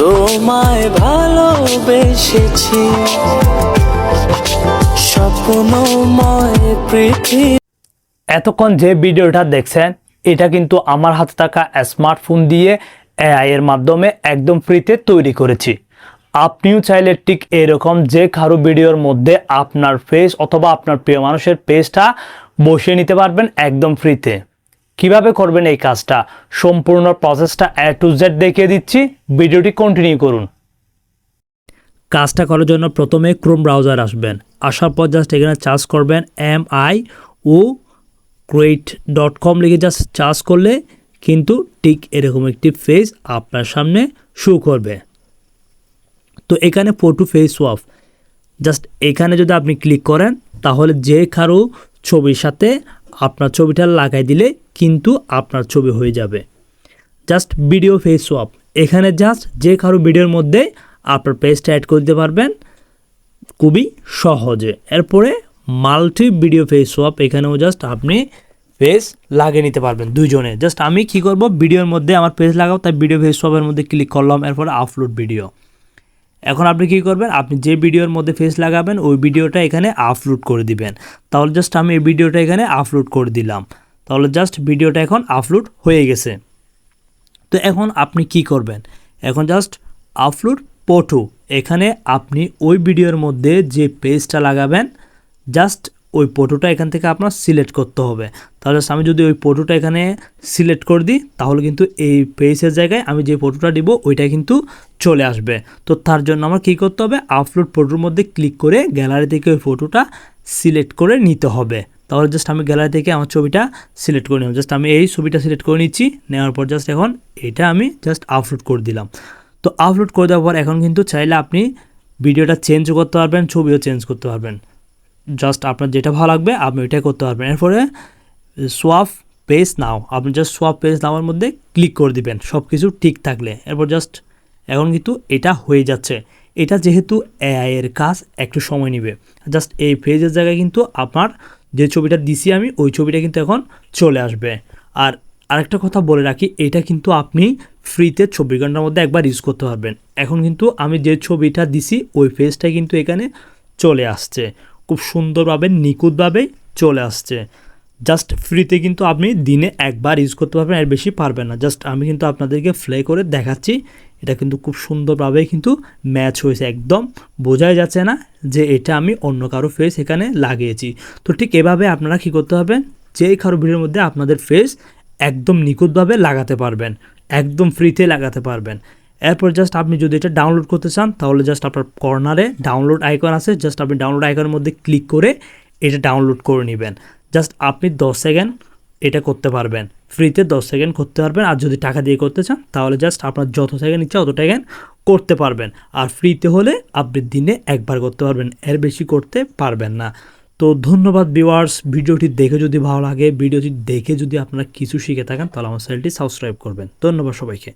তোমায় ভালোবেসেছি। স্বপ্নময় পৃথিবী। এতক্ষণ যে ভিডিওটা দেখছেন, এটা কিন্তু আমার হাতে থাকা স্মার্টফোন দিয়ে এআই এর মাধ্যমে একদম ফ্রিতে তৈরি করেছি। আপনিও চাইলে ঠিক এরকম যে কারও ভিডিওর মধ্যে আপনার ফেস অথবা আপনার প্রিয় মানুষের পেজটা বসিয়ে নিতে পারবেন একদম ফ্রিতে। কীভাবে করবেন এই কাজটা? সম্পূর্ণ প্রসেসটা এ টু জেড দেখিয়ে দিচ্ছি। ভিডিওটি কন্টিনিউ করুন। কাজটা করার জন্য প্রথমে ক্রোম ব্রাউজার আসবেন। আসার পর জাস্ট এখানে চার্জ করবেন M I O crate dot com লিখে জাস্ট চার্জ করলে কিন্তু ঠিক এরকম একটি ফেস আপনার সামনে শো করবে। তো এখানে ফটো ফেস ওয়াফ জাস্ট এখানে যদি আপনি ক্লিক করেন, তাহলে যে কারও ছবির সাথে আপনার ছবিটা লাগাই দিলে কিন্তু আপনার ছবি হয়ে যাবে। জাস্ট ভিডিও ফেস সোয়াপ এখানে জাস্ট যে কারও ভিডিওর মধ্যে আপনার পেজটা অ্যাড করতে পারবেন, খুবই সহজে। এরপরে মাল্টি ভিডিও ফেস সোয়াপ এখানেও জাস্ট আপনি পেজ লাগিয়ে নিতে পারবেন দুজনে জাস্ট আমি কি করব ভিডিওর মধ্যে আমার পেজ লাগাও, তাই ভিডিও ফেস সোয়াপের মধ্যে ক্লিক করলাম, এরপরে আপলোড ভিডিও এখন আপনি কি করবেন, আপনি যে ভিডিওর মধ্যে ফেস লাগাবেন, ওই ভিডিওটা এখানে আপলোড করে দিবেন। তাহলে জাস্ট আমি এই ভিডিওটা এখানে আপলোড করে দিলাম। তাহলে জাস্ট ভিডিওটা এখন আপলোড হয়ে গেছে। তো এখন আপনি কি করবেন? এখন জাস্ট আপলোড ফটো এখানে আপনি ওই ভিডিওর মধ্যে যে পেজটা লাগাবেন জাস্ট ওই ফটোটা এখান থেকে আপনার সিলেক্ট করতে হবে। তাহলে আমি যদি ওই ফটোটা এখানে সিলেক্ট করে দিই, তাহলে কিন্তু এই পেজের জায়গায় আমি যে ফটোটা দিব, ওইটা কিন্তু চলে আসবে। তো তার জন্য আমার কী করতে হবে? আপলোড ফটোর মধ্যে ক্লিক করে গ্যালারি থেকে ওই ফটোটা সিলেক্ট করে নিতে হবে। তাহলে জাস্ট আমি গ্যালারি থেকে আমার ছবিটা সিলেক্ট করে নিলাম। জাস্ট আমি এই ছবিটা সিলেক্ট করে নিচ্ছি, নেওয়ার পর জাস্ট এখন এটা আমি জাস্ট আপলোড করে দিলাম। তো আপলোড করে দেওয়ার পর এখন কিন্তু চাইলে আপনি ভিডিওটা চেঞ্জও করতে পারবেন, ছবিও চেঞ্জ করতে পারবেন। জাস্ট আপনার যেটা ভালো লাগবে, আপনি ওইটাই করতে পারবেন। এরপরে সোয়াপ পেজ নাও আপনি জাস্ট সোয়াপ পেজ নাওয়ার মধ্যে ক্লিক করে দিবেন সব কিছু ঠিক থাকলে। এরপর জাস্ট এখন কিন্তু এটা হয়ে যাচ্ছে। এটা যেহেতু এআইয়ের কাজ, একটু সময় নেবে। জাস্ট এই পেজের জায়গায় কিন্তু আপনার যে ছবিটা দিছি আমি, ওই ছবিটা কিন্তু এখন চলে আসবে। আর আরেকটা কথা বলে রাখি, এটা কিন্তু আপনি ফ্রিতে চব্বিশ ঘণ্টার মধ্যে একবার ইউজ করতে পারবেন। এখন কিন্তু আমি যে ছবিটা দিছি, ওই পেজটা কিন্তু এখানে চলে আসছে। খুব সুন্দরভাবে, নিখুঁতভাবে চলে আসছে। জাস্ট ফ্রিতে কিন্তু আপনি দিনে একবার ইউজ করতে পারবেন, আর বেশি পারবেন না। জাস্ট আমি কিন্তু আপনাদেরকে ফ্লে করে দেখাচ্ছি এটা কিন্তু খুব সুন্দরভাবে কিন্তু ম্যাচ হয়েছে। একদম বোঝাই যাচ্ছে না যে এটা আমি অন্য কারও ফেস এখানে লাগিয়েছি। তো ঠিক এভাবে আপনারা কী করতে হবে? যে কারও ভিডিওর মধ্যে আপনাদের ফেস একদম নিখুঁতভাবে লাগাতে পারবেন। একদম ফ্রিতে লাগাতে পারবেন। এরপর জাস্ট আপনি যদি এটা ডাউনলোড করতে চান, তাহলে জাস্ট আপনার কর্নারে ডাউনলোড আইকন আছে। জাস্ট আপনি ডাউনলোড আইকনের মধ্যে ক্লিক করে এটা ডাউনলোড করে নেবেন। জাস্ট আপনি দশ সেকেন্ড এটা করতে পারবেন। ফ্রিতে দশ সেকেন্ড করতে পারবেন। আর যদি টাকা দিয়ে করতে চান, তাহলে জাস্ট আপনার যত সেকেন্ড ইচ্ছা অত সেকেন্ড করতে পারবেন। আর ফ্রিতে হলে আপনি দিনে একবার করতে পারবেন, এর বেশি করতে পারবেন না। তো ধন্যবাদ ভিওয়ার্স ভিডিওটি দেখে যদি ভালো লাগে, ভিডিওটি দেখে যদি আপনারা কিছু শিখে থাকেন, তাহলে আমার চ্যানেলটি সাবস্ক্রাইব করবেন। ধন্যবাদ সবাইকে।